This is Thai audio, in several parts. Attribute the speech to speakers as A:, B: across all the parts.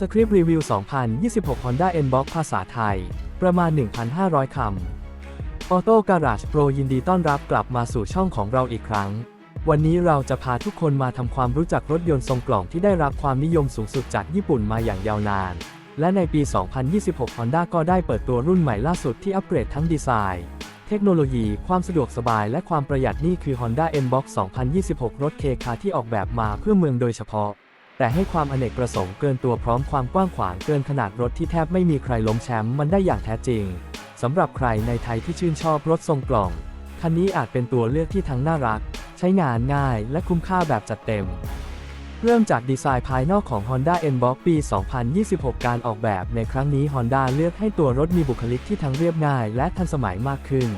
A: สคริปต์รีวิว 2026 Honda N-Box ภาษาไทย ประมาณ 1,500 คำ Auto Garage Pro ยินดีต้อนรับกลับมาสู่ช่องของเราอีกครั้ง วันนี้เราจะพาทุกคนมาทำความรู้จักรถยนต์ทรงกล่องที่ได้รับความนิยมสูงสุดจากญี่ปุ่นมาอย่างยาวนาน และในปี 2026 Honda ก็ได้เปิดตัวรุ่นใหม่ล่าสุดที่อัปเกรดทั้งดีไซน์ เทคโนโลยี ความสะดวกสบายและความประหยัดนี่คือ Honda N-Box 2026 รถเคคาที่ออกแบบมาเพื่อเมืองโดยเฉพาะ แต่ให้ความอเนกประสงค์เกินตัวพร้อมความกว้างขวางเกินขนาดรถที่แทบไม่มีใครล้มแชมป์มันได้อย่างแท้จริงสำหรับใครในไทยที่ชื่นชอบรถทรงกล่อง คันนี้อาจเป็นตัวเลือกที่ทั้งน่ารัก ใช้งานง่ายและคุ้มค่าแบบจัดเต็ม เริ่มจากดีไซน์ภายนอกของ Honda N-Box ปี 2026 การออกแบบในครั้งนี้ Honda เลือกให้ตัวรถมีบุคลิกที่ทั้งเรียบง่าย และทันสมัยมากขึ้น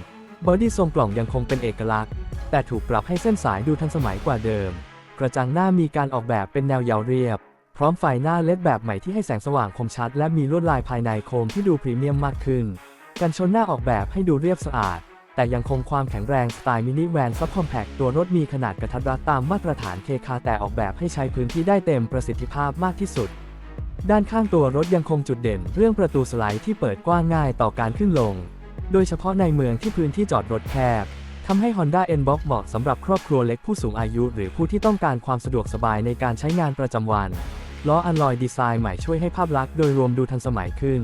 A: บอดี้ทรงกล่องยังคงเป็นเอกลักษณ์ แต่ถูกปรับให้เส้นสายดูทันสมัยกว่าเดิม กระจังหน้ามีการออกแบบเป็นแนวยาวเรียบ พร้อมไฟหน้าเลดแบบใหม่ที่ให้แสงสว่างคมชัด และมีลวดลายภายในโคมที่ดูพรีเมียมมากขึ้น กันชนหน้าออกแบบให้ดูเรียบสะอาด แต่ยังคงความแข็งแรงสไตล์มินิแวนซับคอมแพคตัวรถมีขนาดกระทัดรัดตามมาตรฐานเคคาแต่ออกแบบให้ใช้พื้นที่ได้เต็มประสิทธิภาพมากที่สุด ด้านข้างตัวรถยังคงจุดเด่น เรื่องประตูสไลด์ที่เปิดกว้างง่ายต่อการขึ้นลง โดยเฉพาะในเมืองที่พื้นที่จอดรถแคบ ทำให้ Honda N-Box เหมาะสำหรับครอบครัวเล็กผู้สูงอายุ หรือผู้ที่ต้องการความสะดวกสบายในการใช้งานประจำวัน ล้ออัลลอยดีไซน์ใหม่ช่วยให้ภาพลักษณ์โดยรวมดูทันสมัยขึ้น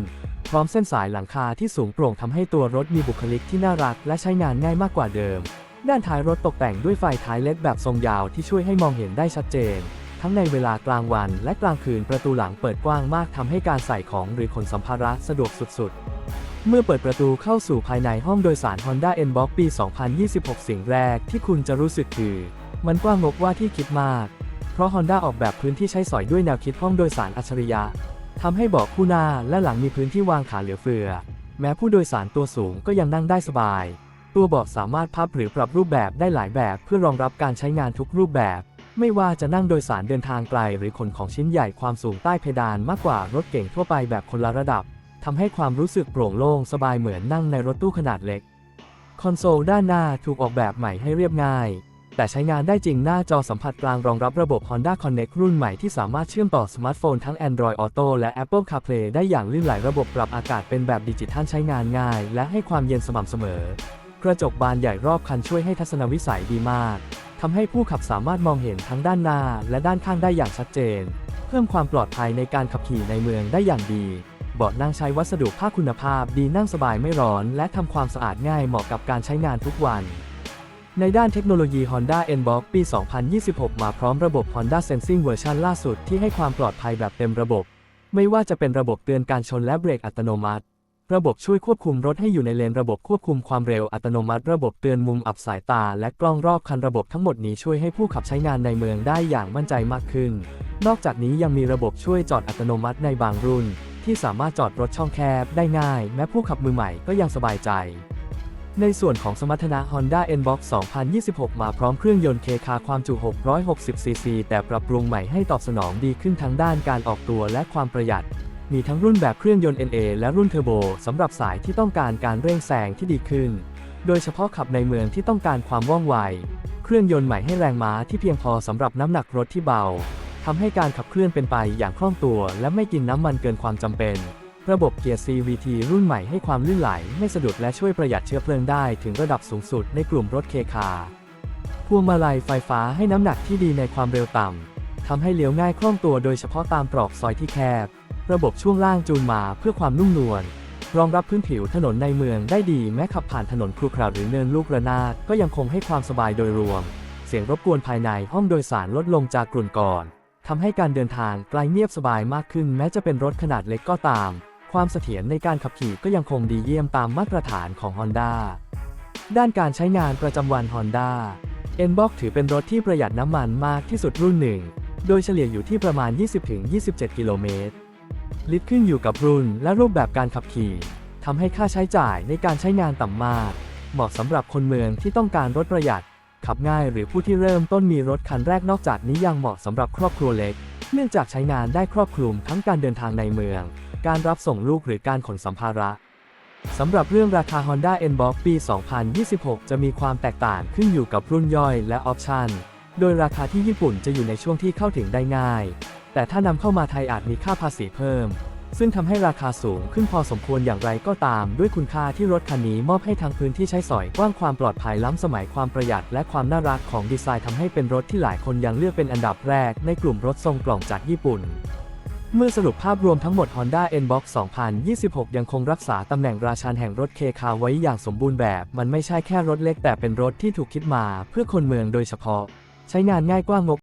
A: พร้อมเส้นสายหลังคาที่สูงโปร่งทำให้ตัวรถมีบุคลิกที่น่ารักและใช้งานง่ายมากกว่าเดิม ด้านท้ายรถตกแต่งด้วยไฟท้ายเล็ดแบบทรงยาวที่ช่วยให้มองเห็นได้ชัดเจน ทั้งในเวลากลางวันและกลางคืนประตูหลังเปิดกว้างมากทำให้การใส่ของหรือขนสัมภาระสะดวกสุดๆ เมื่อเปิดประตูเข้าสู่ภายในห้องโดยสาร Honda N-Box ปี 2026 สิ่งแรกที่คุณจะรู้สึกคือ มันกว้างงกว่าที่คิดมาก เพราะ Honda ออกแบบพื้นที่ใช้สอยด้วยแนวคิดห้องโดยสารอัจฉริยะทำให้เบาะคู่หน้าและหลังมีพื้นที่วางขาเหลือเฟือ แม้ผู้โดยสารตัวสูงก็ยังนั่งได้สบาย ตัวเบาะสามารถพับหรือปรับรูปแบบได้หลายแบบเพื่อรองรับการใช้งานทุกรูปแบบ ไม่ว่าจะนั่งโดยสารเดินทางไกล หรือขนของชิ้นใหญ่ความสูงใต้เพดานมากกว่ารถเก่งทั่วไปแบบคนละระดับ ทำให้ความรู้สึกโปร่งโล่งสบายเหมือนนั่งในรถตู้ขนาดเล็ก คอนโซลด้านหน้าถูกออกแบบใหม่ให้เรียบง่าย แต่ใช้งานได้จริงหน้าจอสัมผัสกลางรองรับระบบ Honda Connect รุ่นใหม่ที่สามารถเชื่อมต่อสมาร์ทโฟนทั้ง Android Auto และ Apple CarPlay ได้อย่างลื่นไหลระบบปรับอากาศเป็นแบบดิจิทัลใช้งานง่าย และให้ความเย็นสม่ำเสมอ กระจกบานใหญ่รอบคันช่วยให้ทัศนวิสัยดีมากทำให้ผู้ขับสามารถมองเห็นทั้งด้านหน้าและด้านข้างได้อย่างชัดเจน เพิ่มความปลอดภัยในการขับขี่ในเมืองได้อย่างดี เบาะนั่งใช้วัสดุผ้าคุณภาพดีนั่งสบายไม่ร้อน และทำความสะอาดง่ายเหมาะกับการใช้งานทุกวัน ในด้านเทคโนโลยี Honda N-Box ปี 2026 มาพร้อมระบบ Honda Sensing เวอร์ชันล่าสุดที่ให้ความปลอดภัยแบบเต็มระบบ ไม่ว่าจะเป็นระบบเตือนการชนและเบรกอัตโนมัติ ระบบช่วยควบคุมรถให้อยู่ในเลนระบบควบคุมความเร็วอัตโนมัติ ระบบเตือนมุมอับสายตา และกล้องรอบคันระบบทั้งหมดนี้ช่วยให้ผู้ขับใช้งานในเมืองได้อย่างมั่นใจมากขึ้น นอกจากนี้ยังมีระบบช่วยจอดอัตโนมัติในบางรุ่น ที่สามารถจอดรถช่องแคบได้ง่าย แม้ผู้ขับมือใหม่ก็ยังสบายใจ ในส่วนของสมรรถนะ Honda N-Box 2026 มาพร้อมเครื่องยนต์เคคาความจุ 660ซีซีแต่ปรับปรุงใหม่ให้ตอบสนองดีขึ้นทั้งด้านการออกตัวและความประหยัด มีทั้งรุ่นแบบเครื่องยนต์ NA และรุ่นเทอร์โบสำหรับสายที่ต้องการการเร่งแซงที่ดีขึ้น โดยเฉพาะขับในเมืองที่ต้องการความว่องไว เครื่องยนต์ใหม่ให้แรงม้าที่เพียงพอสำหรับน้ำหนักรถที่เบา ทำให้การขับเคลื่อนเป็นไปอย่างคล่องตัว และไม่กินน้ำมันเกินความจำเป็น ระบบเกียร์ CVT รุ่นใหม่ให้ความลื่นไหล ไม่สะดุดและช่วยประหยัดเชื้อเพลิงได้ถึงระดับสูงสุดในกลุ่มรถเคคาพวงมาลัยไฟฟ้าให้น้ำหนักที่ดีในความเร็วต่ำทำให้เลี้ยวง่ายคล่องตัวโดยเฉพาะตามตรอกซอยที่แคบ ระบบช่วงล่างจูนมาเพื่อความนุ่มนวลรองรับพื้นผิวถนนในเมืองได้ดีแม้ขับผ่านถนนครุขระหรือเนินลูกระนาดก็ยังคงให้ความสบายโดยรวม เสียงรบกวนภายในห้องโดยสารลดลงจากกลุ่นก่อน ทำให้การเดินทางไกลเงียบสบายมากขึ้นแม้จะเป็นรถขนาดเล็กก็ตาม ความเสถียรในการขับขี่ก็ยังคงดีเยี่ยมตามมาตรฐานของ Honda ด้านการใช้งานประจำวัน Honda N-Box ถือเป็นรถที่ประหยัดน้ำมันมากที่สุดรุ่นหนึ่ง โดยเฉลี่ยอยู่ที่ประมาณ 20-27 กิโลเมตร ลิตรขึ้นอยู่กับรุ่นและรูปแบบการขับขี่ทำให้ค่าใช้จ่ายในการใช้งานต่ำมาก เหมาะสำหรับคนเมืองที่ต้องการรถประหยัด ขับง่ายหรือผู้ที่เริ่มต้นมีรถคันแรกนอกจากนี้ยังเหมาะสำหรับครอบครัวเล็ก เนื่องจากใช้งานได้ครอบคลุมทั้งการเดินทางในเมือง การรับส่งลูกหรือการขนสัมภาระสำหรับเรื่องราคา Honda N-Box ปี 2026 จะมีความแตกต่างขึ้นอยู่กับรุ่นย่อยและออปชันโดยราคาที่ญี่ปุ่นจะอยู่ในช่วงที่เข้าถึงได้ง่าย แต่ถ้านำเข้ามาไทยอาจมีค่าภาษีเพิ่ม ซึ่งทำให้ราคาสูงขึ้นพอสมควรอย่างไรก็ตาม ด้วยคุณค่าที่รถคันนี้มอบให้ทั้งพื้นที่ใช้สอยกว้างความปลอดภัยล้ำสมัยความประหยัด และความน่ารักของดีไซน์ทำให้เป็นรถที่หลายคนยังเลือกเป็นอันดับแรกในกลุ่มรถทรงกล่องจากญี่ปุ่นเมื่อสรุปภาพรวมทั้งหมด Honda N-Box 2026 ยังคงรักษาตำแหน่งราชันแห่งรถเคคาไว้อย่างสมบูรณ์แบบ มันไม่ใช่แค่รถเล็กแต่เป็นรถที่ถูกคิดมา เพื่อคนเมืองโดยเฉพาะ ใช้งานง่ายกว้างงบ